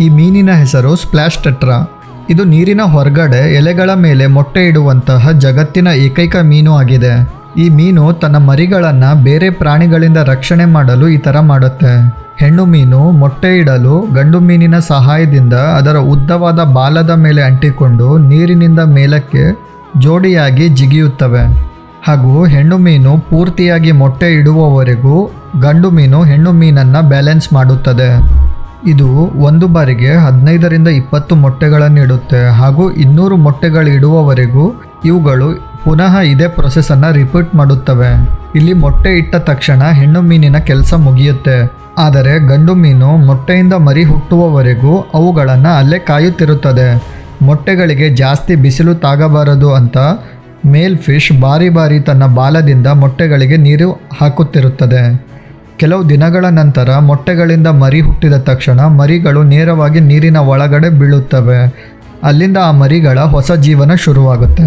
ಈ ಮೀನಿನ ಹೆಸರು ಸ್ಪ್ಲಾಶ್ ಟೆಟ್ರಾ. ಇದು ನೀರಿನ ಹೊರಗಡೆ ಎಲೆಗಳ ಮೇಲೆ ಮೊಟ್ಟೆ ಇಡುವಂತಹ ಜಗತ್ತಿನ ಏಕೈಕ ಮೀನು ಆಗಿದೆ. ಈ ಮೀನು ತನ್ನ ಮರಿಗಳನ್ನು ಬೇರೆ ಪ್ರಾಣಿಗಳಿಂದ ರಕ್ಷಣೆ ಮಾಡಲು ಈ ಥರ ಮಾಡುತ್ತೆ. ಹೆಣ್ಣು ಮೀನು ಮೊಟ್ಟೆ ಇಡಲು ಗಂಡು ಮೀನಿನ ಸಹಾಯದಿಂದ ಅದರ ಉದ್ದವಾದ ಬಾಲದ ಮೇಲೆ ಅಂಟಿಕೊಂಡು ನೀರಿನಿಂದ ಮೇಲಕ್ಕೆ ಜೋಡಿಯಾಗಿ ಜಿಗಿಯುತ್ತವೆ. ಹಾಗೂ ಹೆಣ್ಣು ಮೀನು ಪೂರ್ತಿಯಾಗಿ ಮೊಟ್ಟೆ ಇಡುವವರೆಗೂ ಗಂಡು ಮೀನು ಹೆಣ್ಣು ಮೀನನ್ನು ಬ್ಯಾಲೆನ್ಸ್ ಮಾಡುತ್ತದೆ. ಇದು ಒಂದು ಬಾರಿಗೆ ಹದಿನೈದರಿಂದ ಇಪ್ಪತ್ತು ಮೊಟ್ಟೆಗಳನ್ನು ಇಡುತ್ತೆ ಹಾಗೂ ಇನ್ನೂರು ಮೊಟ್ಟೆಗಳು ಇಡುವವರೆಗೂ ಇವುಗಳು ಪುನಃ ಇದೇ ಪ್ರೊಸೆಸನ್ನು ರಿಪೀಟ್ ಮಾಡುತ್ತವೆ. ಇಲ್ಲಿ ಮೊಟ್ಟೆ ಇಟ್ಟ ತಕ್ಷಣ ಹೆಣ್ಣು ಮೀನಿನ ಕೆಲಸ ಮುಗಿಯುತ್ತೆ. ಆದರೆ ಗಂಡು ಮೀನು ಮೊಟ್ಟೆಯಿಂದ ಮರಿ ಹುಟ್ಟುವವರೆಗೂ ಅವುಗಳನ್ನು ಅಲ್ಲೇ ಕಾಯುತ್ತಿರುತ್ತದೆ. ಮೊಟ್ಟೆಗಳಿಗೆ ಜಾಸ್ತಿ ಬಿಸಿಲು ತಾಗಬಾರದು ಅಂತ ಮೇಲ್ ಫಿಶ್ ಬಾರಿ ಬಾರಿ ತನ್ನ ಬಾಲದಿಂದ ಮೊಟ್ಟೆಗಳಿಗೆ ನೀರು ಹಾಕುತ್ತಿರುತ್ತದೆ. ಕೆಲವು ದಿನಗಳ ನಂತರ ಮೊಟ್ಟೆಗಳಿಂದ ಮರಿ ಹುಟ್ಟಿದ ತಕ್ಷಣ ಮರಿಗಳು ನೇರವಾಗಿ ನೀರಿನ ಒಳಗಡೆ ಬೀಳುತ್ತವೆ. ಅಲ್ಲಿಂದ ಆ ಮರಿಗಳ ಹೊಸ ಜೀವನ ಶುರುವಾಗುತ್ತೆ.